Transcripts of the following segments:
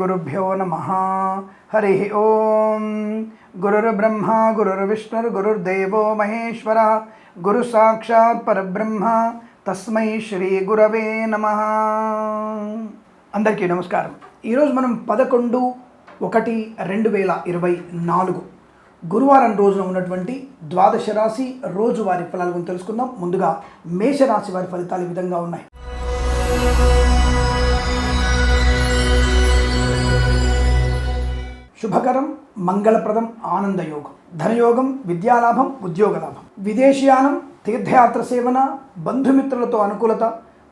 గురుభ్యో నమ హరి ఓం గురుర్బ్రహ్మ గురుర్విష్ణుర్ గురుర్దేవో మహేశ్వర గురు సాక్షాత్ పరబ్రహ్మ తస్మై శ్రీ గురవే నమ అందరికీ నమస్కారం. ఈరోజు మనం పదకొండు ఒకటి రెండు వేల ఇరవై నాలుగు గురువారం రోజున ఉన్నటువంటి ద్వాదశ రాశి రోజువారి ఫలాల గురించి తెలుసుకుందాం. ముందుగా మేషరాశి వారి ఫలితాలు ఈ విధంగా ఉన్నాయి. శుభకరం మంగళప్రదం ఆనందయోగం. ధనయోగం విద్యాలాభం ఉద్యోగలాభం. విదేశీయానం తీర్థయాత్ర సేవన బంధుమిత్రులతో అనుకూలత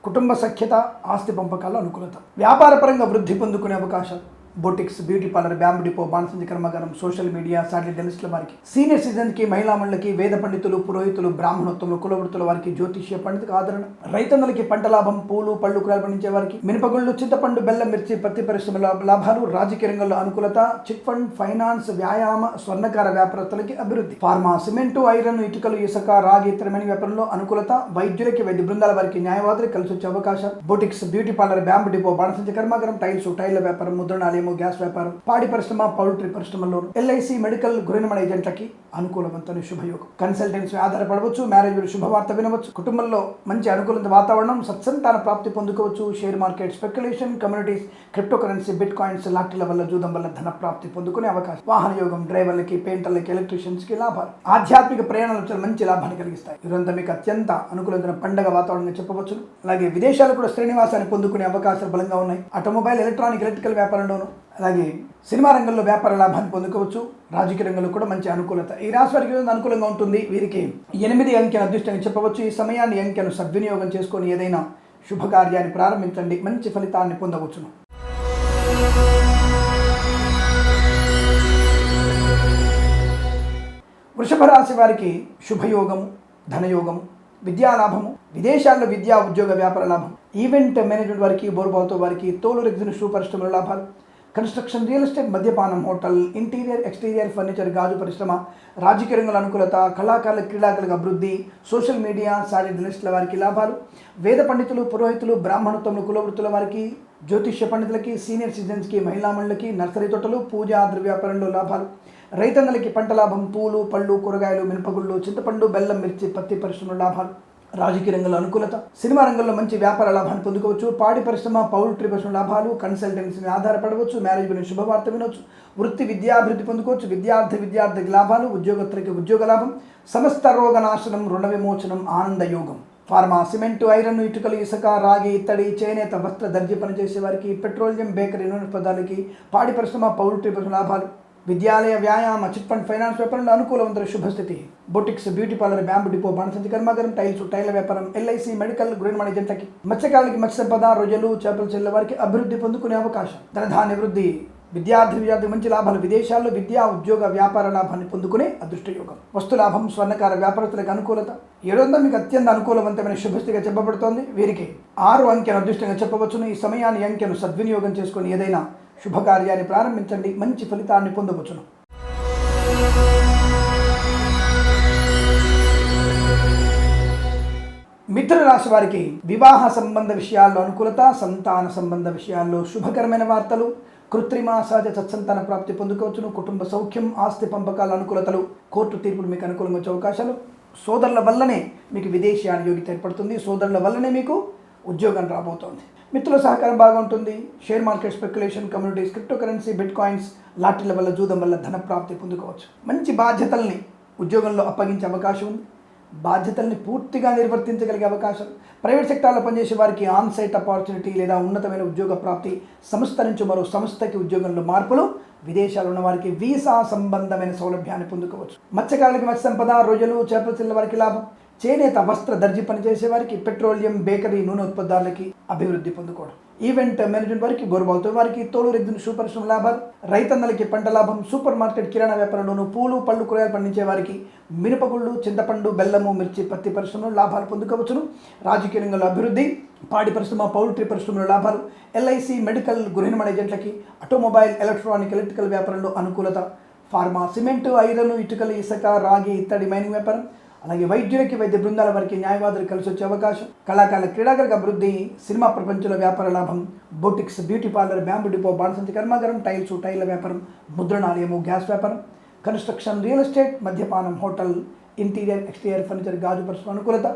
కుటుంబ సఖ్యత ఆస్తి పంపకాల అనుకూలత. వ్యాపారపరంగా వృద్ధి పొందుకునే అవకాశాలు. Boutiques beauty parlour bamboo depot బాణసంజ కర్మాగారం సోషల్ మీడియా సాటిలైట్ డెలిస్ట్ల వారికి. సీనియర్ సిటిజన్కి మహిళా మండలికి వేద పండితులు పురోహితులు బ్రాహ్మణోత్తములు కులవృత్తుల వారికి జ్యోతిష్య పండితులకు ఆదరణ. రైతన్నలకి పంట లాభం పూలు పళ్ళు కూరలు పండించే వారికి మినపగుళ్ళు చింతపండు బెల్లం మిర్చి పత్తి పరిశ్రమ లాభాలు రాజకీయ రంగంలో అనుకూలత చిట్ ఫండ్ ఫైనాన్స్ వ్యాయామ స్వర్ణకార వ్యాపారస్తులకి అభివృద్ధి. ఫార్మా సిమెంటు ఐరన్ ఇటుకలు ఇసుక రాగి ఇతరమైన వ్యాపారంలో అనుకూలత వైద్యులకి వైద్య బృందాల వారికి న్యాయవాదులు కలిసి వచ్చే అవకాశం. Boutiques beauty parlour bamboo depot బాణసంజ కర్మాగారం టైల్స్ టైర్ల వ్యాపారం ముద్రణాలయం ముద్రణాలయము గ్యాస్ వ్యాపారం పాడి పరిశ్రమ పౌల్ట్రీ పరిశ్రమల్లో ఎల్ఐసి మెడికల్ గృహనిర్మాణ ఏజెంట్లకి అనుకూలవంతమైన శుభయోగం. కన్సల్టెన్సీ ఆధారపడవచ్చు మ్యారేజ్ శుభవార్త వినవచ్చు కుటుంబంలో మంచి అనుకూలత వాతావరణం సత్సంతాన ప్రాప్తి పొందుకోవచ్చు share market speculation communities crypto currency bit coins లాటరీల వల్ల జూదం వల్ల ధన ప్రాప్తి పొందుకునే అవకాశం. వాహన యోగం డ్రైవర్లకి పెయింటర్లకి ఎలక్ట్రీషియన్స్కి లాభాలు. ఆధ్యాత్మిక ప్రయాణాలు మంచి లాభాన్ని కలిగిస్తాయి. ఇదంతా మీకు అత్యంత అనుకూలమైన పండగ వాతావరణం చెప్పవచ్చు అలాగే విదేశాలు కూడా శ్రీనివాసాన్ని పొందుకునే అవకాశాలు బలంగా ఉన్నాయి. ఆటోమొబైల్ ఎలక్ట్రానిక్ ఎలక్ట్రికల్ వ్యాపారంలోనూ అలాగే సినిమా రంగంలో వ్యాపార లాభాన్ని పొందుకోవచ్చు. రాజకీయ రంగంలో కూడా మంచి అనుకూలత. ఈ రాశి వారికి అనుకూలంగా ఉంటుంది. వీరికి ఎనిమిది అంకెను అదృష్టంగా చెప్పవచ్చు. ఈ సమయాన్ని అంకెను సద్వినియోగం చేసుకొని ఏదైనా శుభకార్యాన్ని ప్రారంభించండి. మంచి ఫలితాన్ని పొందవచ్చును. వృషభ రాశి వారికి శుభయోగము ధనయోగము విద్యాలాభము విదేశాల్లో విద్యా ఉద్యోగ వ్యాపార లాభం ఈవెంట్ మేనేజ్మెంట్ వారికి బోర్బాతో వారికి తోలు రెగ్జిన్ షూ పరిశ్రమల లాభాలు కన్స్ట్రక్షన్ రియల్ ఎస్టేట్ మద్యపానం హోటల్ ఇంటీరియర్ ఎక్స్టీరియర్ ఫర్నిచర్ గాజు పరిశ్రమ రాజకీయ రంగుల అనుకూలత కళాకారుల క్రీడాకారులకు అభివృద్ధి సోషల్ మీడియా సారీ జర్నలిస్టుల వారికి లాభాలు వేద పండితులు పురోహితులు బ్రాహ్మణత్వములు కులవృత్తుల వారికి జ్యోతిష్య పండితులకి సీనియర్ సిటిజన్స్కి మహిళా నర్సరీ తోటలు పూజా ద్రవ్యాపారంలో లాభాలు. రైతన్నలకి పంట లాభం పూలు పళ్ళు కూరగాయలు మినపగుళ్ళు చింతపండు బెల్లం మిర్చి పత్తి పరిశ్రమల లాభాలు. రాజకీయ రంగంలో అనుకూలత సినిమా రంగంలో మంచి వ్యాపార లాభాన్ని పొందుకోవచ్చు పాడి పరిశ్రమ పౌల్ట్రీ పరిశ్రమ లాభాలు కన్సల్టెన్సీని ఆధారపడవచ్చు మ్యారేజ్ గురించి శుభవార్త వినవచ్చు వృత్తి విద్యాభివృద్ధి పొందుకోవచ్చు విద్యార్థి విద్యార్థికి లాభాలు ఉద్యోగస్తులకి ఉద్యోగ లాభం సమస్త రోగనాశనం రుణ విమోచనం ఆనంద యోగం. ఫార్మా సిమెంటు ఐరన్ ఇటుకలు ఇసుక రాగి ఇత్తడి చేనేత వస్త్ర దర్జీ పనిచేసే వారికి పెట్రోలియం బేకరీ నూనె పదార్థాలకి పాడి పరిశ్రమ పౌల్ట్రీ పరిశ్రమ లాభాలు. విద్యాలయ వ్యాయామ చిట్ఫండ్ ఫైనాన్స్ వ్యాపారంలో అనుకూలవంతుల శుభస్థితి. Boutiques beauty parlour bamboo depot బాణసంచి కర్మాగారం టైల్స్ టైల వ్యాపారం ఎల్ఐసి మెడికల్ గృహనిర్మాణ ఏజెంట్లకి మత్స్యకారులకి మత్స్య సంపద రొయ్యలు చేపల చెల్లె వారికి అభివృద్ధి పొందుకునే అవకాశం. ధనధాన్య వృద్ధి విద్యార్థి విద్యార్థి మంచి లాభాలు విదేశాల్లో విద్యా ఉద్యోగ వ్యాపార లాభాన్ని పొందుకునే అదృష్టయోగం. వస్తులాభం వస్తు లాభం స్వర్ణకార వ్యాపారస్తులకు అనుకూలత. ఏడొందం మీకు అత్యంత అనుకూలవంతమైన శుభస్థితిగా చెప్పబడుతోంది వీరికి. ఆరు అంకెను అదృష్టంగా చెప్పవచ్చును. ఈ సమయాన్ని అంకెను సద్వినియోగం చేసుకుని ఏదైనా శుభకార్యాన్ని ప్రారంభించండి మంచి ఫలితాన్ని పొందవచ్చును మిథున రాశి వారికి వివాహ సంబంధ విషయాల్లో అనుకూలత సంతాన సంబంధ విషయాల్లో శుభకరమైన వార్తలు కృత్రిమ సహజ సత్సంతాన ప్రాప్తి పొందుకోవచ్చును కుటుంబ సౌఖ్యం ఆస్తి పంపకాల అనుకూలతలు కోర్టు తీర్పులు మీకు అనుకూలంగా వచ్చే అవకాశాలు. సోదరుల వల్లనే మీకు విదేశీ యోగ్యత ఏర్పడుతుంది సోదరుల వల్లనే మీకు ఉద్యోగం రాబోతోంది. మిత్రుల సహకారం బాగుంటుంది. Share market speculation communities crypto currency bit coins లాటరీల వల్ల జూదం వల్ల ధన ప్రాప్తి పొందుకోవచ్చు. మంచి బాధ్యతల్ని ఉద్యోగంలో అప్పగించే అవకాశం ఉంది. బాధ్యతల్ని పూర్తిగా నిర్వర్తించగలిగే అవకాశం. ప్రైవేట్ సెక్టార్లో పనిచేసే వారికి ఆన్ సైట్ ఆపర్చునిటీ లేదా ఉన్నతమైన ఉద్యోగ ప్రాప్తి సంస్థ నుంచి మరో సంస్థకి ఉద్యోగంలో మార్పులు విదేశాలు ఉన్న వారికి వీసా సంబంధమైన సౌలభ్యాన్ని పొందుకోవచ్చు. మత్స్యకారులకి మత్స్య సంపద రొయ్యలు చేపల వారికి లాభం. చేనేత వస్త్ర దర్జీ పనిచేసే వారికి పెట్రోలియం బేకరీ నూనె ఉత్పత్తులకి అభివృద్ధి పొందుకోవడం. ఈవెంట్ మేనేజ్మెంట్ వారికి గోరుబావుతో వారికి తోలు రెద్దును సూపర్ పరిశ్రమ లాభాలు రైతన్నలకి పంట లాభం సూపర్ మార్కెట్ కిరాణా వ్యాపారంలోను పూలు పళ్ళు కూరగాయలు పండించే వారికి మినపగుళ్ళు చింతపండు బెల్లము మిర్చి పత్తి పరిశ్రమలో లాభాలు పొందుకోవచ్చును. రాజకీయ రంగంలో అభివృద్ధి పాడి పరిశ్రమ పౌల్ట్రీ పరిశ్రమలో లాభాలు ఎల్ఐసి మెడికల్ గృహనిర్మాణ ఏజెంట్లకి ఆటోమొబైల్ ఎలక్ట్రానిక్ ఎలక్ట్రికల్ వ్యాపారంలో అనుకూలత ఫార్మా సిమెంటు ఐరన్ ఇటుకలు ఇసుక రాగి ఇత్తడి మైనింగ్ వ్యాపారం అలాగే వైద్యులకి వైద్య బృందాల వారికి న్యాయవాదులు కలిసి వచ్చే అవకాశం. కళాకారుల క్రీడాకారుల అభివృద్ధి సినిమా ప్రపంచంలో వ్యాపార లాభం boutiques beauty parlour bamboo depot బాణసంచి కర్మాగారం టైల్స్ టైల్ల వ్యాపారం ముద్రణాలయము గ్యాస్ వ్యాపారం కన్స్ట్రక్షన్ రియల్ ఎస్టేట్ మద్యపానం హోటల్ ఇంటీరియర్ ఎక్స్టీరియర్ ఫర్నిచర్ గాజు పరిశ్రమ అనుకూలత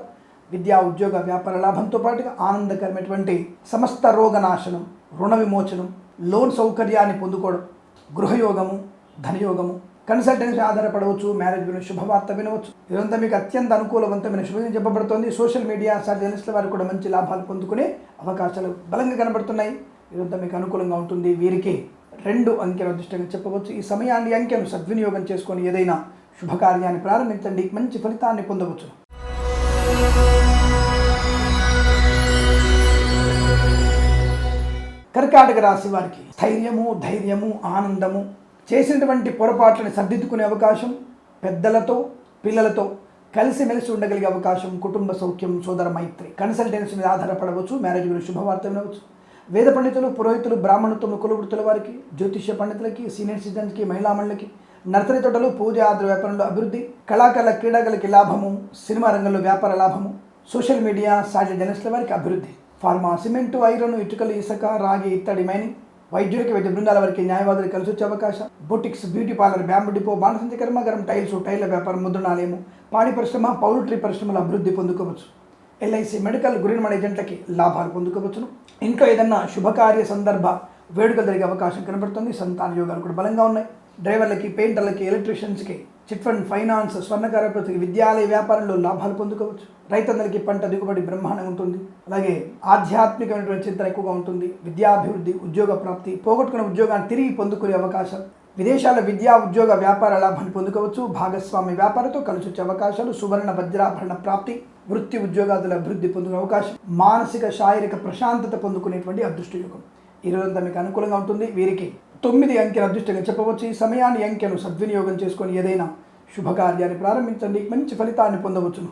విద్యా ఉద్యోగ వ్యాపార లాభంతో పాటుగా ఆనందకరమైనటువంటి సమస్త రోగనాశనం రుణ విమోచనం లోన్ సౌకర్యాన్ని పొందుకోవడం గృహయోగము ధనయోగము కన్సల్టెన్సీ ఆధారపడవచ్చు మ్యారేజ్ గురించి శుభవార్త వినవచ్చు. ఇదంతా మీకు అత్యంత అనుకూలవంతమైన శుభం చెప్పబడుతోంది. సోషల్ మీడియా సర్జనలిస్టుల వారు కూడా మంచి లాభాలు పొందుకునే అవకాశాలు బలంగా కనబడుతున్నాయి. ఇదంతా మీకు అనుకూలంగా ఉంటుంది. వీరికి రెండు అంకెల అదృష్టంగా చెప్పవచ్చు. ఈ సమయాన్ని అంకెను సద్వినియోగం చేసుకొని ఏదైనా శుభకార్యాన్ని ప్రారంభించండి. మంచి ఫలితాన్ని పొందవచ్చు. కర్కాటక రాశి వారికి స్థైర్యము ధైర్యము ఆనందము చేసినటువంటి పొరపాట్లను సర్దిద్దుకునే అవకాశం పెద్దలతో పిల్లలతో కలిసిమెలిసి ఉండగలిగే అవకాశం కుటుంబ సౌఖ్యం సోదర మైత్రి కన్సల్టెన్సీ మీద ఆధారపడవచ్చు మ్యారేజ్ గురించి శుభవార్త వినవచ్చు. వేద పండితులు పురోహితులు బ్రాహ్మణత్వం కులవృత్తుల వారికి జ్యోతిష్య పండితులకి సీనియర్ సిటిజన్స్కి మహిళామణులకి నర్సరీ తోటలు పూజ ఆదర వ్యాపారంలో అభివృద్ధి కళాకారుల క్రీడాగలకి లాభము సినిమా రంగంలో వ్యాపార లాభము సోషల్ మీడియా సాటి జర్నలిస్టుల వారికి అభివృద్ధి ఫార్మా సిమెంటు ఐరన్ ఇటుకలు ఇసుక రాగి ఇత్తడి మైనింగ్ వైద్యులకి వైద్య బృందాల వారికి న్యాయవాదులు కలిసి వచ్చే అవకాశం. Boutiques beauty parlour bamboo depot బాణసంచి కర్మాగారం టైల్స్ టైర్ల వ్యాపారం ముద్రణాలయము పాడి పరిశ్రమ పౌల్ట్రీ పరిశ్రమల అభివృద్ధి పొందుకోవచ్చు. ఎల్ఐసి మెడికల్ గురిమణ ఏజెంట్లకి లాభాలు పొందుకోవచ్చును. ఇంట్లో ఏదన్నా శుభకార్య సందర్భ వేడుకలు జరిగే అవకాశం కనబడుతుంది. సంతాన యోగాలు కూడా బలంగా ఉన్నాయి. డ్రైవర్లకి పెయింటర్లకి ఎలక్ట్రీషియన్స్కి చిట్ ఫండ్ ఫైనాన్స్ స్వర్ణకార విద్యాలయ వ్యాపారంలో లాభాలు పొందుకోవచ్చు. రైతందరికీ పంట దిగుబడి బ్రహ్మాండంగా ఉంటుంది. అలాగే ఆధ్యాత్మికమైనటువంటి చింతన ఎక్కువగా ఉంటుంది. విద్యాభివృద్ధి ఉద్యోగ ప్రాప్తి పోగొట్టుకున్న ఉద్యోగాన్ని తిరిగి పొందుకునే అవకాశం విదేశాల విద్యా ఉద్యోగ వ్యాపార లాభాన్ని పొందుకోవచ్చు. భాగస్వామి వ్యాపారంతో కలిసి వచ్చే అవకాశాలు. సువర్ణ వజ్రాభరణ ప్రాప్తి వృత్తి ఉద్యోగాదుల అభివృద్ధి పొందుకునే అవకాశం. మానసిక శారీరక ప్రశాంతత పొందుకునేటువంటి అదృష్టయోగం. ఈ రోజంతా మీకు అనుకూలంగా ఉంటుంది. వీరికి తొమ్మిది అంకెల అదృష్టంగా చెప్పవచ్చు. ఈ సమయాన్ని అంకెను సద్వినియోగం చేసుకొని ఏదైనా శుభకార్యాన్ని ప్రారంభించండి. మంచి ఫలితాన్ని పొందవచ్చును.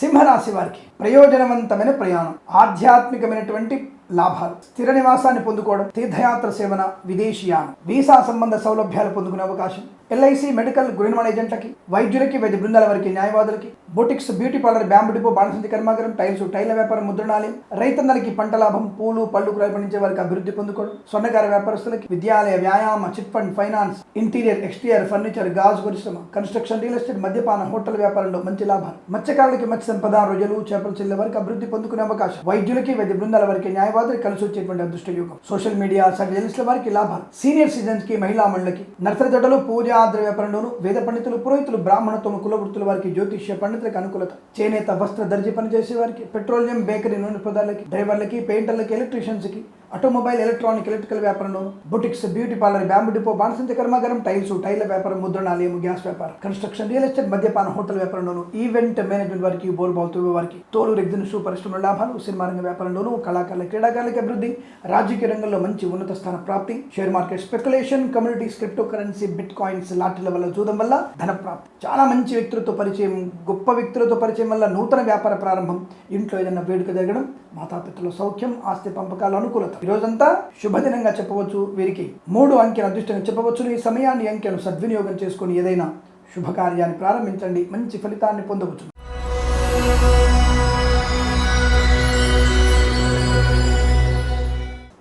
సింహరాశి వారికి ప్రయోజనవంతమైన ప్రయాణం. ఆధ్యాత్మికమైనటువంటి లాభాలు. స్థిర నివాసాన్ని పొందుకోవడం తీర్థయాత్ర సేవన విదేశీయానం వీసా సంబంధ సౌలభ్యాలు పొందుకునే అవకాశం. ఎల్ఐసి మెడికల్ గృహనిర్మాణ ఏజెంట్లకి వైద్యులకి వైద్య బృందాల వారికి న్యాయవాదులకి boutiques beauty parlour bamboo depot బాణసంచి కర్మాగారం టైల్స్ టైల వ్యాపారం ముద్రణాలయం రైతన్నలకి పంట లాభం పూలు పళ్ళు కూరలు పండించే వారికి అభివృద్ధి పొందుకోవడం స్వర్ణకార వ్యాపారస్తులకి విద్యాలయ వ్యాయామ chit fund finance interior exterior furniture గాజు పరిశ్రమ కన్స్ట్రక్షన్ రియల్ ఎస్టేట్ మద్యపాన హోటల్ వ్యాపారంలో మంచి లాభాలు మత్స్యకారులకి మత్స్య సంపద రొయ్యలు చేపల చెల్లె వారికి అభివృద్ధి పొందుకునే అవకాశం వైద్యులకి వైద్య బృందాల వారికి న్యాయవాదులు కలిసి వచ్చేటువంటి అదృష్ట యుగం సోషల్ మీడియా సర్జలిస్టుల వారికి లాభాలు సీనియర్ సిటిజన్స్కి మహిళా మండలికి నర్సరీ తోటలు పూజ ఆద్ర వ్యాపారంలోను వేద పండితులు పురోహితులు బ్రాహ్మణత్వం కుల వారికి జ్యోతిష్య పండితులకు అనుకూలత చేనేత వస్త్ర దర్జీ పనిచేసే వారికి పెట్రోలియం బేకరీ నూనె పదార్థాలకి డ్రైవర్లకి పెయింటర్లకి ఎలక్ట్రీషియన్స్కి ఆటోమొబైల్ ఎలక్ట్రానిక్ ఎలక్ట్రికల్ వ్యాపారంలో boutiques beauty parlour bamboo depot బాణసంచ కర్మాగారం టైల్స్ టైర్ల వ్యాపారం ముద్రణాలయం గ్యాస్ వ్యాపారం కన్స్ట్రక్షన్ రియల్ ఎస్టేట్ మద్యపాన హోటల్ వ్యాపారంలోను ఈవెంట్ మేనేజ్మెంట్ వారికి బోల్ వారికి తోలు రెగ్జిన్ షూ పరిశ్రమల లాభాలు సినిమా రంగ వ్యాపారంలోను కళాకారుల క్రీడాకారులకి అభివృద్ధి రాజకీయ రంగంలో మంచి ఉన్నత స్థాన ప్రాప్తి share market speculation communities crypto currency bit coins లాటరీల వల్ల చూడడం వల్ల ధన ప్రాప్తి చాలా మంచి వ్యక్తులతో పరిచయం గొప్ప వ్యక్తులతో పరిచయం వల్ల నూతన వ్యాపార ప్రారంభం ఇంట్లో ఏదైనా వేడుక జరగడం మాతాపితల సౌఖ్యం ఆస్తి పంపకాల అనుకూలత. ఈ రోజంతా శుభదినంగా చెప్పవచ్చు వీరికి. మూడు అంకెల అదృష్టంగా చెప్పవచ్చు ఈ సమయాన్ని అంకెను సద్వినియోగం చేసుకుని ఏదైనా శుభకార్యాన్ని ప్రారంభించండి. మంచి ఫలితాన్ని పొందవచ్చు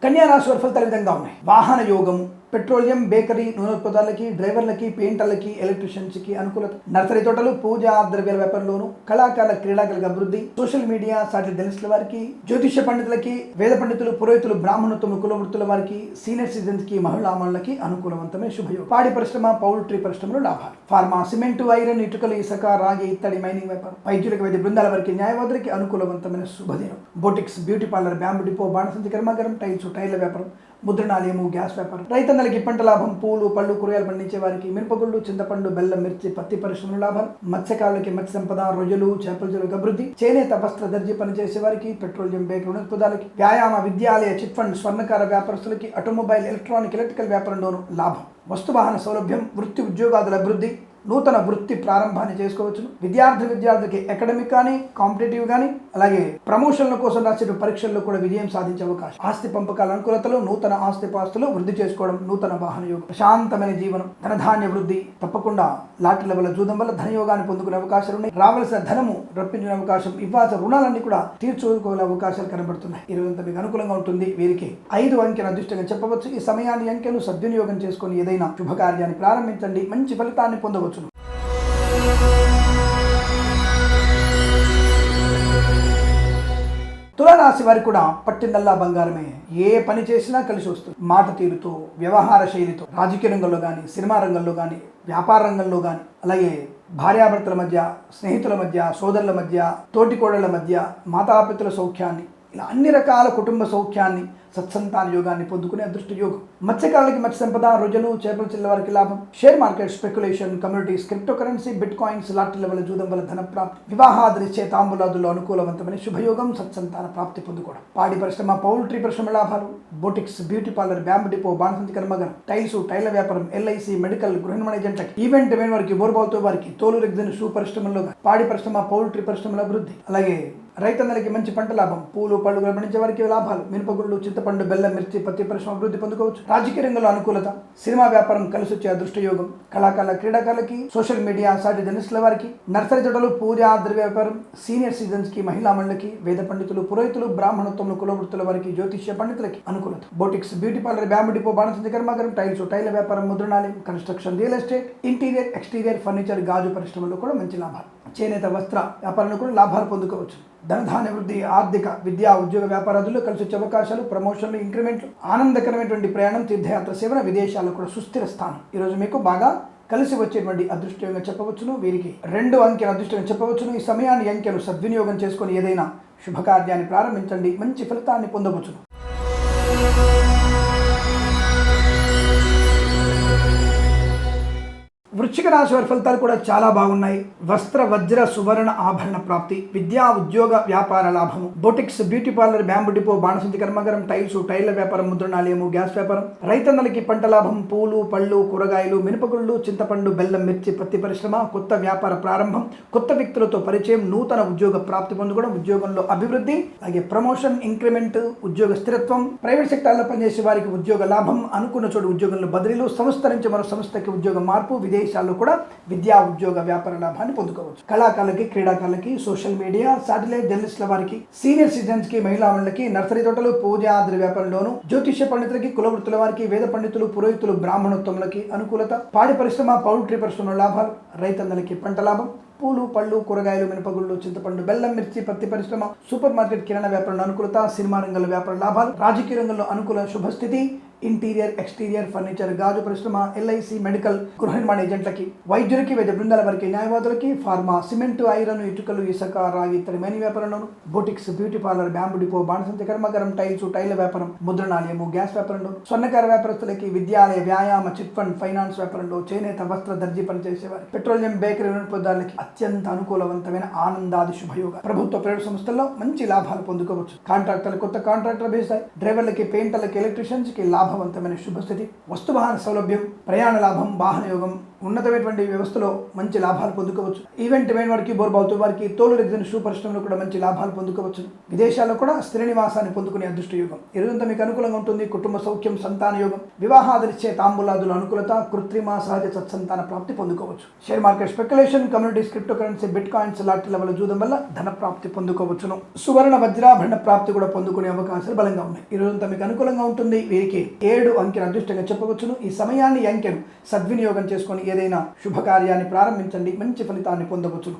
కన్యా రాశి వారి ఫలితాలు విధంగా ఉన్నాయి. వాహన యోగము పెట్రోలియం బేకరీ నూనెత్పదాలకి డ్రైవర్లకి పెయింటర్లకి ఎలక్ట్రీషియన్స్కి అనుకూలత. నర్సరీ తోటలు పూజా ద్రవ్యాల వ్యాపారంలోను కళాకారుల క్రీడాకారులకు అభివృద్ధి. సోషల్ మీడియా సాటి తెలిసిన వారికి జ్యోతిష్య పండితులకి వేద పండితులు పురోహితులు బ్రాహ్మణత్వం కుల వృత్తుల వారికి సీనియర్ సిటిజన్స్కి మహిళామణులకి అనుకూలవంతమైన శుభయోగం. పాడి పరిశ్రమ పౌల్ట్రీ పరిశ్రమలో లాభాలు. ఫార్మా సిమెంట్ ఐరన్ ఇటుకలు ఇసుక రాగి ఇత్తడి మైనింగ్ వ్యాపారం వైద్యులకు వైద్య బృందాల వారికి న్యాయవాదులకి అనుకూలవంతమైన శుభదినం. Boutiques beauty parlour bamboo depot బాణసంచి కర్మాగారం టైల్స్ టైర్ల వ్యాపారం. ముద్రణాలయము గ్యాస్ వ్యాపారం. రైతన్నలకి పంట లాభం పూలు పళ్ళు కూరగాయలు పండించే వారికి మిరపగుళ్ళు చింతపండు బెల్లం మిర్చి పత్తి పరిశ్రమల లాభం. మత్స్యకారులకి మత్స్య సంపద రొయ్యలు చేపల జలుగు అభివృద్ధి. చేనేత వస్త్ర దర్జీ పనిచేసే వారికి పెట్రోలియం బేకరీ ఉత్పదాలకి వ్యాయామ విద్యాలయ చిట్ ఫండ్ స్వర్ణకార వ్యాపారస్తులకి ఆటోమొబైల్ ఎలక్ట్రానిక్ ఎలక్ట్రికల్ వ్యాపారంలోనూ లాభం. వస్తు వాహన సౌలభ్యం వృత్తి ఉద్యోగాదుల అభివృద్ధి. నూతన వృత్తి ప్రారంభాన్ని చేసుకోవచ్చును. విద్యార్థి విద్యార్థికి అకాడమిక్ కానీ కాంపిటేటివ్ కానీ అలాగే ప్రమోషన్ల కోసం రాసే పరీక్షల్లో కూడా విజయం సాధించే అవకాశం. ఆస్తి పంపకాల అనుకూలతలు నూతన ఆస్తి పాస్తులు వృద్ధి చేసుకోవడం నూతన వాహన యోగం ప్రశాంతమైన జీవనం ధనధాన్య వృద్ధి తప్పకుండా లాటరీల వల్ల జూదం వల్ల ధనయోగాన్ని పొందుకునే అవకాశాలు ఉన్నాయి. రావాల్సిన ధనము రప్పించిన అవకాశం ఇవ్వాల్సిన రుణాలన్నీ కూడా తీర్చుకోగల అవకాశాలు కనబడుతున్నాయి. ఇరవై మీకు అనుకూలంగా ఉంటుంది. వీరికి ఐదు అంకెలు అదృష్టంగా చెప్పవచ్చు. ఈ సమయాన్ని అంకెను సద్వినియోగం చేసుకొని ఏదైనా శుభకార్యాన్ని ప్రారంభించండి. మంచి ఫలితాన్ని పొందవచ్చు. తులారాశి వారికి కూడా పట్టిందల్లా బంగారమే. ఏ పని చేసినా కలిసి వస్తుంది. మాట తీరుతో వ్యవహార శైలితో రాజకీయ రంగంలో కానీ సినిమా రంగంలో కానీ వ్యాపార రంగంలో కానీ అలాగే భార్యాభర్తల మధ్య స్నేహితుల మధ్య సోదరుల మధ్య తోటికోడళ్ళ మధ్య మాతాపితుల సౌఖ్యాన్ని ఇలా అన్ని రకాల కుటుంబ సౌఖ్యాన్ని సత్సంతాన యోగాన్ని పొందుకునే అదృష్ట యోగం. మత్స్యకారులకి మత్స్య సంపద రోజులు చేపల చిల్ల వారికి లాభం. Share market speculation communities crypto currency bit coins లాటరీల వల్ల జూదం వల్ల ధన ప్రాప్తి వివాహాది నిశ్చయితాంబులాదుల్లో అనుకూలవంతమైన శుభయోగం సత్సంతాన ప్రాప్తి పొందుకోవడం. పాడి పరిశ్రమ పౌల్ట్రీ పరిశ్రమ లాభాలు. Boutiques beauty parlour bamboo depot బాణసంతి కర్మగరం టైల్స్ టైల వ్యాపారం ఎల్ఐసి మెడికల్ గృహ నిర్మాణ ఏజెంట్లకి ఈవెంట్ మెయిన్ వారికి బోర్బాల్తో వారికి తోలు రెగ్జిన్ షూ పరిశ్రమల్లో పాడి పరిశ్రమ పౌల్ట్రీ పరిశ్రమల అభివృద్ధి. అలాగే రైతన్నలకి మంచి పంట లాభం. పూలు పళ్ళు పండించే వారికి లాభాలు. మినపగుళ్ళు చింతపండు బెల్లం మిర్చి పత్తి పరిశ్రమ అభివృద్ధి పొందుకోవచ్చు. రాజకీయ రంగంలో అనుకూలత సినిమా వ్యాపారం కలిసి వచ్చే అదృష్ట యోగం. కళాకారుల క్రీడాకారులకి సోషల్ మీడియా సాటి జర్నలిస్టుల వారికి నర్సరీ తోటలు పూజ ద్రవ్య వ్యాపారం సీనియర్ సిటిజన్స్కి మహిళా మండలికి వేద పండితులు పురోహితులు బ్రాహ్మణత్వంలో కులవృత్తుల వారికి జ్యోతిష్య పండితులకి అనుకూలత. Boutiques beauty parlour bamboo depot బాణసంచి కర్మాగారం టైల్స్ టైల వ్యాపారం ముద్రణాలయం construction real estate interior exterior furniture గాజు పరిశ్రమలో కూడా మంచి లాభాలు. చేనేత వస్త్ర వ్యాపారంలో కూడా లాభాలు పొందుకోవచ్చు. ధనధాన్య వృద్ధి ఆర్థిక విద్యా ఉద్యోగ వ్యాపారాదుల్లో కలిసి వచ్చే అవకాశాలు ప్రమోషన్లు ఇంక్రిమెంట్లు ఆనందకరమైనటువంటి ప్రయాణం తీర్థయాత్ర సేవన విదేశాల్లో కూడా సుస్థిర స్థానం. ఈరోజు మీకు బాగా కలిసి వచ్చేటువంటి అదృష్టంగా చెప్పవచ్చును. వీరికి రెండు అంకెలు అదృష్టంగా చెప్పవచ్చును. ఈ సమయాన్ని అంకెలు అంకెను సద్వినియోగం చేసుకొని ఏదైనా శుభకార్యాన్ని ప్రారంభించండి. మంచి ఫలితాన్ని పొందవచ్చును. వృశ్చిక రాశి వారి ఫలితాలు కూడా చాలా బాగున్నాయి. వస్త్ర వజ్ర సువర్ణ ఆభరణ ప్రాప్తి విద్యా ఉద్యోగ వ్యాపార లాభము boutiques beauty parlour bamboo depot బాణసంచి కర్మగరం టైల్స్ టైర్ల వ్యాపారం ముద్రణాలయము గ్యాస్ వ్యాపారం రైతన్నలకి పంట లాభం పూలు పళ్ళు కూరగాయలు మినపగుళ్ళు చింతపండు బెల్లం మిర్చి పత్తి పరిశ్రమ కొత్త వ్యాపార ప్రారంభం కొత్త వ్యక్తులతో పరిచయం నూతన ఉద్యోగ ప్రాప్తి పొందుకోవడం ఉద్యోగంలో అభివృద్ధి అలాగే ప్రమోషన్ ఇంక్రిమెంట్ ఉద్యోగ స్థిరత్వం ప్రైవేట్ సెక్టార్లో పనిచేసే వారికి ఉద్యోగ లాభం అనుకున్న చోటు ఉద్యోగంలో బదిలీలు సంస్థ నుంచి మరో సంస్థకి ఉద్యోగ మార్పు విదేశాల్లో కూడా విద్యా ఉద్యోగ వ్యాపార లాభాన్ని పొందుకోవచ్చు. కళాకారులకి క్రీడాకారులకి సోషల్ మీడియా సాటిలైట్ జర్నలిస్టుల వారికి సీనియర్ సిటిజన్స్కి మహిళా మండలికి నర్సరీ తోటలు పూజ ఆద్రి వ్యాపారంలోను జ్యోతిష్య పండితులకి కులవృత్తుల వారికి వేద పండితులు పురోహితులు బ్రాహ్మణోత్తములకి అనుకూలత పాడి పరిశ్రమ పౌల్ట్రీ పరిశ్రమ లాభాలు రైతన్నలకి పంట లాభం పూలు పళ్ళు కూరగాయలు మినపగుళ్ళు చింతపండు బెల్లం మిర్చి పత్తి పరిశ్రమ సూపర్ మార్కెట్ కిరాణా వ్యాపారంలో అనుకూలత సినిమా రంగంలో వ్యాపార లాభాలు రాజకీయ రంగంలో అనుకూల శుభస్థితి ఇంటీరియర్ ఎక్స్టీరియర్ ఫర్నిచర్ గాజు పరిశ్రమ ఎల్ఐసి మెడికల్ గృహ నిర్మాణ ఏజెంట్లకి వైద్యులకి వైద్య బృందాల వారికి న్యాయవాదులకి ఫార్మా సిమెంట్ ఐరన్ ఇటుకలు ఇసుక రాగి ఇతర మేని వ్యాపారంలోను boutiques beauty parlour bamboo depot బాణసంచి కర్మగరం టైల్స్ టైల వ్యాపారం ముద్రణాలయము గ్యాస్ వ్యాపారంలో స్వర్ణకార వ్యాపారస్తులకి విద్యాలయ వ్యాయామ చిట్ ఫండ్ ఫైనాన్స్ వ్యాపారంలో చేనేత వస్త్ర దర్జీ పనిచేసేవారు పెట్రోలియం బేకరీ పొద్దాలకి అత్యంత అనుకూలవంతమైన ఆనందాది శుభయోగ ప్రభుత్వ ప్రైవేట్ సంస్థల్లో మంచి లాభాలు పొందుకోవచ్చు. కాంట్రాక్టర్లు కొత్త కాంట్రాక్టర్ బేస్తాయి డ్రైవర్లకి పెయింటర్లకి ఎలక్ట్రీషియన్స్కి లాభవంతమైన శుభస్థితి వస్తు వాహన సౌలభ్యం ప్రయాణ లాభం వాహనయోగం ఉన్నతమైనటువంటి వ్యవస్థలో మంచి లాభాలు పొందుకోవచ్చు. ఈవెంట్ మెయిన్ వారికి బోర్బావుతూ వారికి తోలు రెగ్జిన్ షూ పరిశ్రమలో కూడా మంచి లాభాలు పొందుకోవచ్చు. విదేశాల్లో కూడా శ్రీనివాసాన్ని నివాసాన్ని పొందుకునే అదృష్ట యోగం ఇరుదంతా మీకు అనుకూలంగా ఉంటుంది. కుటుంబ సౌఖ్యం సంతాన యోగం వివాహాదరిచ్చే తాంబూలాదుల అనుకూలత కృత్రిమ సహజ సత్సంతాన ప్రాప్తి పొందుకోవచ్చు. Share market speculation communities cryptocurrency bitcoins లాంటి లెవెల్ జూదం వల్ల ధన ప్రాప్తి పొందుకోవచ్చును. సువర్ణ వజ్రాభరణ ప్రాప్తి కూడా పొందుకునే అవకాశాలు బలంగా ఉన్నాయి. ఈ రోజంతా మీకు అనుకూలంగా ఉంటుంది. వీరికి ఏడు అంకెలు అదృష్టంగా చెప్పవచ్చును. ఈ సమయాన్ని అంకెను సద్వినియోగం చేసుకొని ఏదైనా శుభకార్యాన్ని ప్రారంభించండి మంచి ఫలితాన్ని పొందవచ్చును.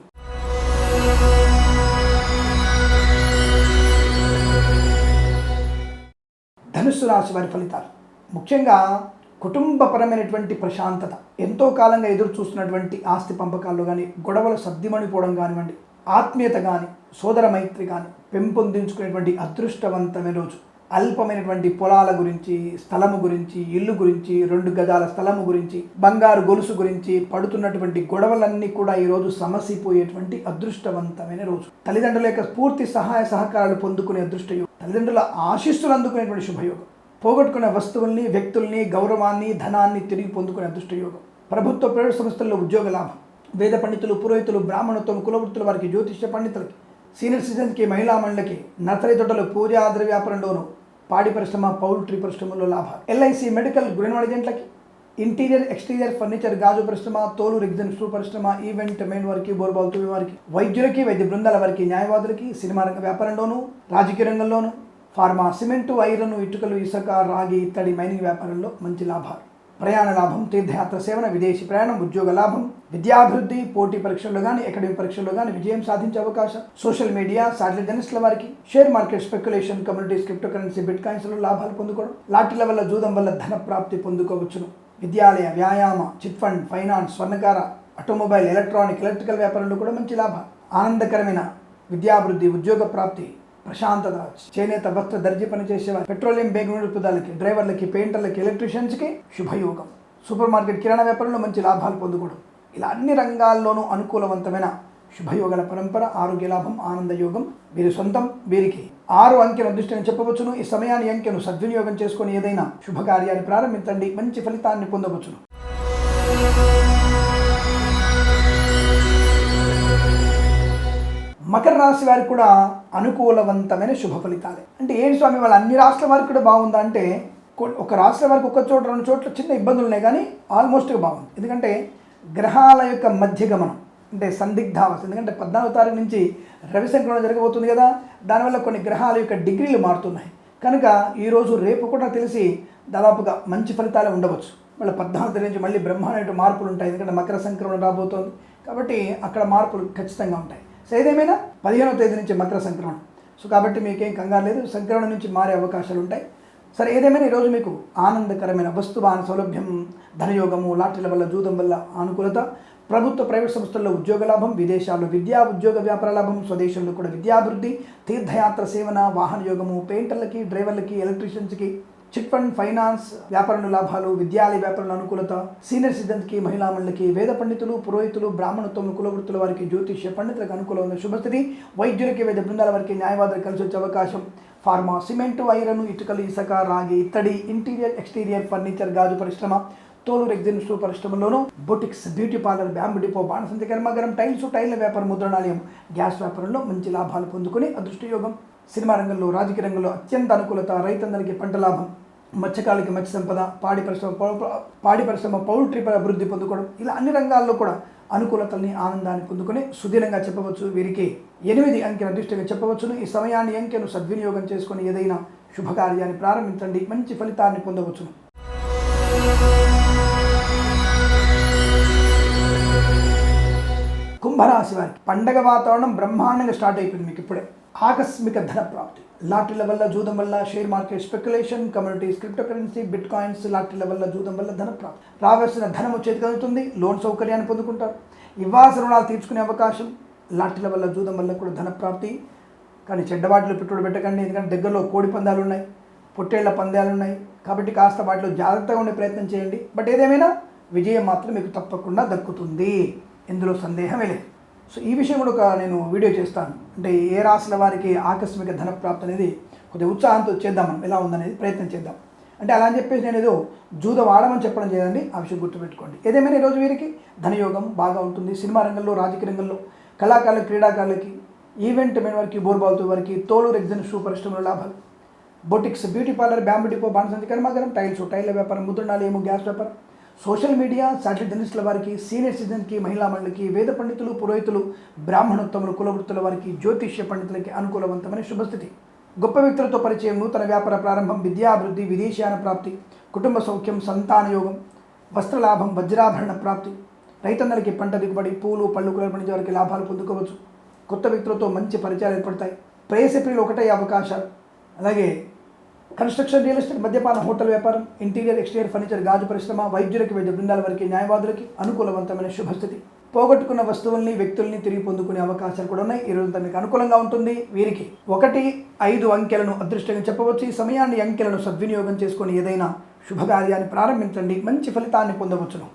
ధనుస్సు రాశి వారి ఫలితాలు. ముఖ్యంగా కుటుంబపరమైనటువంటి ప్రశాంతత ఎంతో కాలంగా ఎదురు చూస్తున్నటువంటి ఆస్తి పంపకాల్లో కానీ గొడవలు సర్దిమణిపోవడం కానివ్వండి ఆత్మీయత కానీ సోదర మైత్రి కానీ పెంపొందించుకునేటువంటి అదృష్టవంతమైన రోజు. అల్పమైనటువంటి పొలాల గురించి స్థలము గురించి ఇల్లు గురించి రెండు గజాల స్థలము గురించి బంగారు గొలుసు గురించి పడుతున్నటువంటి గొడవలన్నీ కూడా ఈరోజు సమసిపోయేటువంటి అదృష్టవంతమైన రోజు. తల్లిదండ్రుల యొక్క పూర్తి సహాయ సహకారాలు పొందుకునే అదృష్టయోగం. తల్లిదండ్రుల ఆశీస్సులు అందుకునేటువంటి శుభయోగం. పోగొట్టుకునే వస్తువుల్ని వ్యక్తుల్ని గౌరవాన్ని ధనాన్ని తిరిగి పొందుకునే అదృష్టయోగం. ప్రభుత్వ ప్రైవేట్ సంస్థల్లో ఉద్యోగ లాభం. వేద పండితులు పురోహితులు బ్రాహ్మణత్వం కులవృత్తుల వారికి జ్యోతిష్య పండితులకి సీనియర్ సిటిజన్కి మహిళా మండలికి నర్సరీ తోటలు పూజ ఆధార వ్యాపారంలోను పాడి పరిశ్రమ పౌల్ట్రీ పరిశ్రమలో లాభాలు. ఎల్ఐసి మెడికల్ గుణవాడ ఏజెంట్లకి ఇంటీరియర్ ఎక్స్టీరియర్ ఫర్నిచర్ గాజు పరిశ్రమ తోలు రిగ్జన్ షూ పరిశ్రమ ఈవెంట్ మెయిన్ వారికి బోర్బాల్ తువి వారికి వైద్యులకి వైద్య బృందాల వారికి న్యాయవాదులకి సినిమా రంగ వ్యాపారంలోనూ రాజకీయ రంగంలోనూ ఫార్మా సిమెంటు ఐరన్ ఇటుకలు ఇసుక రాగి ఇత్తడి మైనింగ్ వ్యాపారంలో మంచి లాభాలు. ప్రయాణ లాభం తీర్థయాత్ర సేవన విదేశీ ప్రయాణం ఉద్యోగ లాభం విద్యాభివృద్ధి పోటీ పరీక్షల్లో కానీ అకాడమిక్ పరీక్షల్లో కానీ విజయం సాధించే అవకాశం. సోషల్ మీడియా సాటిలైట్ జర్నలిస్టుల వారికి share market speculation communities cryptocurrency bit కాయిన్స్లో లాభాలు పొందుకోవడం లాటరీల వల్ల జూదం వల్ల ధన ప్రాప్తి పొందుకోవచ్చును. విద్యాలయ వ్యాయామ చిట్ ఫండ్ ఫైనాన్స్ స్వర్ణకార ఆటోమొబైల్ ఎలక్ట్రానిక్ ఎలక్ట్రికల్ వ్యాపారంలో కూడా మంచి లాభం. ఆనందకరమైన విద్యాభివృద్ధి ఉద్యోగ ప్రాప్తి ప్రశాంతత చేనేత వస్త్ర దర్జీ పనిచేసే వారి పెట్రోలియం బ్యాంక్ నిలుపుదలకి డ్రైవర్లకి పెయింటర్లకి ఎలక్ట్రీషియన్స్కి శుభయోగం. సూపర్ మార్కెట్ కిరాణా వ్యాపారంలో మంచి లాభాలు పొందుకోవడం. ఇలా అన్ని రంగాల్లోనూ అనుకూలవంతమైన శుభయోగాల పరంపర ఆరోగ్య లాభం ఆనంద యోగం వీరి సొంతం వీరికి ఆరు అంకెను అదృష్టం చెప్పవచ్చును. ఈ సమయాన్ని అంకెను సద్వినియోగం చేసుకొని ఏదైనా శుభకార్యాన్ని ప్రారంభించండి. మంచి ఫలితాన్ని పొందవచ్చును. మకర రాశి వారికి కూడా అనుకూలవంతమైన శుభ ఫలితాలే. అంటే ఏంటి స్వామి వాళ్ళ అన్ని రాష్ట్రాల వారికి కూడా బాగుందా? అంటే ఒక రాష్ట్రం వరకు ఒక చోట రెండు చోట్ల చిన్న ఇబ్బందులు ఉన్నాయి కానీ ఆల్మోస్ట్గా బాగుంది. ఎందుకంటే గ్రహాల యొక్క మధ్య గమనం అంటే సందిగ్ధావస్థ. ఎందుకంటే పద్నాలుగు తారీఖు నుంచి రవి సంక్రమణ జరగబోతుంది కదా దానివల్ల కొన్ని గ్రహాల యొక్క డిగ్రీలు మారుతున్నాయి. కనుక ఈరోజు రేపు కూడా తెలిసి దాదాపుగా మంచి ఫలితాలే ఉండవచ్చు. మళ్ళీ పద్నాలుగు తారీఖు నుంచి మళ్ళీ బ్రహ్మాండ మార్పులు ఉంటాయి. ఎందుకంటే మకర సంక్రమణ రాబోతోంది. కాబట్టి అక్కడ మార్పులు ఖచ్చితంగా ఉంటాయి. సో ఏదేమైనా పదిహేనో తేదీ నుంచి మకర సంక్రమణ. సో కాబట్టి మీకేం కంగారు లేదు సంక్రమణ నుంచి మారే అవకాశాలు ఉంటాయి సరే ఏదేమైనా ఈరోజు మీకు ఆనందకరమైన వస్తువాన సౌలభ్యం ధనయోగము లాటరీల వల్ల జూదం వల్ల అనుకూలత ప్రభుత్వ ప్రైవేట్ సంస్థల్లో ఉద్యోగ లాభం విదేశాల్లో విద్యా ఉద్యోగ వ్యాపార లాభం స్వదేశంలో కూడా విద్యాభివృద్ధి తీర్థయాత్ర సేవన వాహన యోగము పెయింటర్లకి డ్రైవర్లకి ఎలక్ట్రీషియన్స్కి చిట్ ఫండ్ ఫైనాన్స్ వ్యాపారంలో లాభాలు విద్యాలయ వ్యాపారంలో అనుకూలత సీనియర్ సిటిజన్స్కి మహిళా మండలికి వేద పండితులు పురోహితులు బ్రాహ్మణత్వం కులవృత్తుల వారికి జ్యోతిష్య పండితులకు అనుకూలమైన శుభస్థితి వైద్యులకి వేద బృందాల వారికి న్యాయవాదులు కలిసి వచ్చే అవకాశం. ఫార్మా సిమెంటు ఐరన్ ఇటుకలు ఇసుక రాగి ఇత్తడి ఇంటీరియర్ ఎక్స్టీరియర్ ఫర్నిచర్ గాజు పరిశ్రమ తోలు rexine shoe పరిశ్రమలోను boutiques beauty parlour bamboo depot బాణసంతి కర్మాగారం టైల్స్ టైల్ వ్యాపారం ముద్రణాలయం గ్యాస్ వ్యాపారంలో మంచి లాభాలు పొందుకుని అదృష్టయోగం. సినిమా రంగంలో రాజకీయ రంగంలో అత్యంత అనుకూలత రైతందరికీ పంట లాభం మత్స్యకాలకి మత్స్య సంపద పాడి పరిశ్రమ పాడి పరిశ్రమ పౌల్ట్రీ అభివృద్ధి పొందుకోవడం ఇలా అన్ని రంగాల్లో కూడా అనుకూలతల్ని ఆనందాన్ని పొందుకొని సుదీర్ఘంగా చెప్పవచ్చు. వీరికి ఎనిమిది అంకెల దృష్టిగా చెప్పవచ్చును. ఈ సమయాన్ని అంకెను సద్వినియోగం చేసుకుని ఏదైనా శుభకార్యాన్ని ప్రారంభించండి. మంచి ఫలితాన్ని పొందవచ్చును. కుంభరాశి వారికి పండగ వాతావరణం బ్రహ్మాండంగా స్టార్ట్ అయిపోయింది మీకు ఇప్పుడే. ఆకస్మిక ధన ప్రాప్తి లాటరీల వల్ల జూదం వల్ల share market speculation communities cryptocurrency bitcoins లాటరీల వల్ల జూదం వల్ల ధన ప్రాప్తి రావాల్సిన ధనము చేతికి అందుతుంది లోన్ సౌకర్యాన్ని పొందుకుంటారు. ఇవ్వాల్సిన రుణాలు తీర్చుకునే అవకాశం లాటరీల వల్ల జూదం వల్ల కూడా ధన ప్రాప్తి కానీ చెడ్డవాటిలో పెట్టుబడి పెట్టకండి ఎందుకంటే దగ్గరలో కోడి పందాలు ఉన్నాయి పొట్టేళ్ళ పందాలు ఉన్నాయి. కాబట్టి కాస్త వాటిలో జాగ్రత్తగా ఉండే ప్రయత్నం చేయండి. బట్ ఏదేమైనా విజయం మాత్రం మీకు తప్పకుండా దక్కుతుంది. ఇందులో సందేహమే లేదు. సో ఈ విషయం కూడా ఒక నేను వీడియో చేస్తాను. అంటే ఏ రాశుల వారికి ఆకస్మిక ధన ప్రాప్తి అనేది కొద్దిగా ఉత్సాహంతో చేద్దాం మనం ఎలా ఉందనేది ప్రయత్నం చేద్దాం. అంటే అలా అని చెప్పేసి నేను ఏదో జూద వాడమని చెప్పడం చేయండి ఆ విషయం గుర్తుపెట్టుకోండి. ఏదేమైనా ఈరోజు వీరికి ధనయోగం బాగా ఉంటుంది. సినిమా రంగంలో రాజకీయ రంగంలో కళాకారులు క్రీడాకారులకి ఈవెంట్ మెయిన్ వారికి బోర్బాల్తో వారికి తోలు రెగ్జన్ షూ పరిశ్రమల లాభాలు. Boutiques beauty parlour bamboo depot బాణసంచి కర్మాగారం టైల్స్ టైల్ వ్యాపారం ముద్రణాలయము గ్యాస్ వ్యాపారం. సోషల్ మీడియా శాటిలైట్ జర్నలిస్టుల వారికి సీనియర్ సిటిజన్కి మహిళా మండలికి వేద పండితులు పురోహితులు బ్రాహ్మణోత్తములు కులవృత్తుల వారికి జ్యోతిష్య పండితులకి అనుకూలవంతమైన శుభస్థితి. గొప్ప వ్యక్తులతో పరిచయం నూతన వ్యాపార ప్రారంభం విద్యాభివృద్ధి విదేశాన ప్రాప్తి కుటుంబ సౌఖ్యం సంతాన యోగం వస్త్రలాభం వజ్రాభరణ ప్రాప్తి. రైతన్నలకి పంట దిగుబడి పూలు పళ్ళు కూరలు పండించే వారికి లాభాలు పొందుకోవచ్చు. కొత్త వ్యక్తులతో మంచి పరిచయాలు ఏర్పడతాయి. ప్రేయసిప్రియులు ఒకటే అవకాశాలు. అలాగే కన్స్ట్రక్షన్ రియల్ ఎస్టేట్ మద్యపాన హోటల్ వ్యాపారం ఇంటీరియర్ ఎక్స్టీరియర్ ఫర్నిచర్ గాజు పరిశ్రమ వైద్యులకి వైద్య బృందాల వారికి న్యాయవాదులకి అనుకూలవంతమైన శుభస్థితి. పోగొట్టుకున్న వస్తువుల్ని వ్యక్తుల్ని తిరిగి పొందుకునే అవకాశాలు కూడా ఉన్నాయి. ఈ రోజంతా మీకు అనుకూలంగా ఉంటుంది. వీరికి ఒకటి ఐదు అంకెలను అదృష్టంగా చెప్పవచ్చు. ఈ సమయాన్ని అంకెలను సద్వినియోగం చేసుకొని ఏదైనా శుభకార్యాన్ని ప్రారంభించండి. మంచి ఫలితాన్ని పొందవచ్చును.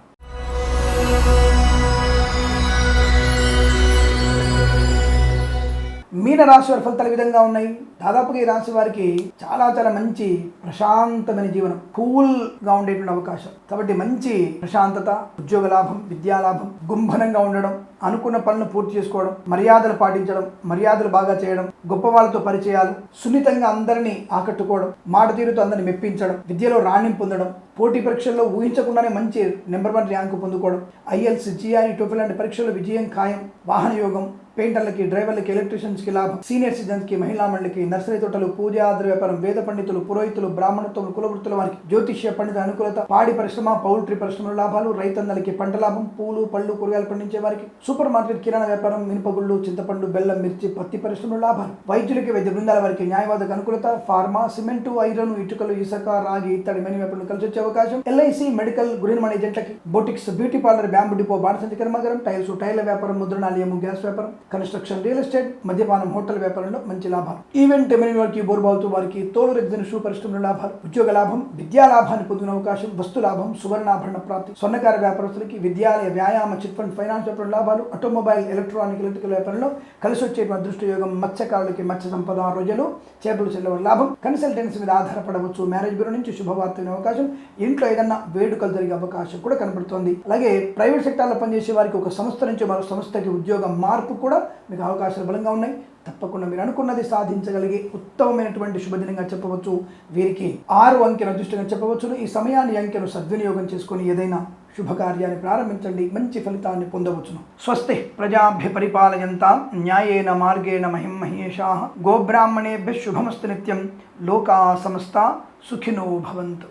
మీన రాశి వారి ఫలితాలు విధంగా ఉన్నాయి. దాదాపుగా ఈ రాశి వారికి చాలా చాలా మంచి ప్రశాంతమైన జీవనం కూల్గా ఉండేటువంటి అవకాశం. కాబట్టి మంచి ప్రశాంతత ఉద్యోగ లాభం విద్యా లాభం గుంభనంగా ఉండడం అనుకున్న పనులు పూర్తి చేసుకోవడం మర్యాదలు పాటించడం మర్యాదలు బాగా చేయడం గొప్ప వాళ్ళతో పరిచయాలు సున్నితంగా అందరినీ ఆకట్టుకోవడం మాట తీరుతో అందరిని మెప్పించడం విద్యలో రాణింపు పొందడం పోటీ పరీక్షల్లో ఊహించకుండానే మంచి నెంబర్ వన్ ర్యాంకు పొందుకోవడం ఐఎల్స్ జిఐ టోఫిల్ లాంటి పరీక్షల్లో విజయం ఖాయం వాహన యోగం పెయింటర్లకి డ్రైవర్లకి ఎలక్ట్రీషియన్స్కి లాభం. సీనియర్ సిటిజన్స్కి మహిళా మండలికి నర్సరీ తోటలు పూజాద్ర వ్యాపారం వేద పండితులు పురోహితులు బ్రాహ్మణత్వం కులవృత్తుల వారికి జ్యోతిష్య పండిత అనుకూలత పాడి పరిశ్రమ పౌల్ట్రీ పరిశ్రమల లాభాలు రైతన్నలకి పంట లాభం పూలు పళ్ళు కూరగాయలు పండించే వారికి సూపర్ మార్కెట్ కిరాణా వ్యాపారం మినపగుళ్ళు చింతపండు బెల్లం మిర్చి పత్తి పరిశ్రమల లాభాలు. వైద్యులకి వైద్య బృందాల వారికి న్యాయవాదక అనుకూలత ఫార్మా సిమెంటు ఐరన్ ఇటుకలు ఇసుక రాగి ఇత్తడి మెని వ్యాపారం కలిసి వచ్చే అవకాశం ఎల్ఐసి మెడికల్ గురినమణి ఏజెంట్లకి boutiques beauty parlour bamboo depot బాణసంచి కర్మాగారం టైల్స్ టైర్ల వ్యాపారం ముద్రణాలయము గ్యాస్ వ్యాపారం. కన్స్ట్రక్షన్ రియల్ ఎస్టేట్ మద్యపానం హోటల్ వ్యాపారంలో మంచి లాభాలు. ఈవెంట్ ఎమిని వారికి బోర్బావుతూ వారికి తోలు రెగ్జిన్ షూ పరిశ్రమల లాభాలు ఉద్యోగ లాభం విద్యా లాభాన్ని పొందిన అవకాశం వస్తు లాభం సువర్ణాభరణ ప్రాప్తి స్వర్ణకార వ్యాపారస్తులకి విద్యాలయ వ్యాయామ చిట్ ఫండ్ ఫైనాన్స్ వ్యాపారం లాభాలు ఆటోమొబైల్ ఎలక్ట్రానిక్ ఎలక్ట్రికల్ వ్యాపారంలో కలిసి వచ్చే అదృష్ట యోగం మత్స్యకారులకి మత్స్య సంపద రోజులు చేపలు చెల్లవ లాభం కన్సల్టెన్సీ మీద ఆధారపడవచ్చు. మ్యారేజ్ బ్యూరో నుంచి శుభవార్త అవకాశం ఇంట్లో ఏదన్నా వేడుకలు జరిగే అవకాశం కూడా కనబడుతోంది. అలాగే ప్రైవేట్ సెక్టార్లో పనిచేసే వారికి ఒక సంస్థ నుంచి మరో సంస్థకి ఉద్యోగం మార్పు కూడా మీకు అవకాశాలు బలంగా ఉన్నాయి. తప్పకుండా మీరు అనుకున్నది సాధించగలిగే ఉత్తమమైనటువంటి శుభదినంగా చెప్పవచ్చు. వీరికి ఆరు అంకెను అదృష్టంగా చెప్పవచ్చును. ఈ సమయాన్ని అంకెను సద్వినియోగం చేసుకొని ఏదైనా శుభకార్యాన్ని ప్రారంభించండి. మంచి ఫలితాన్ని పొందవచ్చును. స్వస్తి ప్రజాభ్య పరిపాలయంతా న్యాయేన మార్గేణ మహిం మహేషా. గోబ్రాహ్మణేభ్య శుభమస్తు నిత్యం. లోకా సమస్త సుఖినో భవంతు.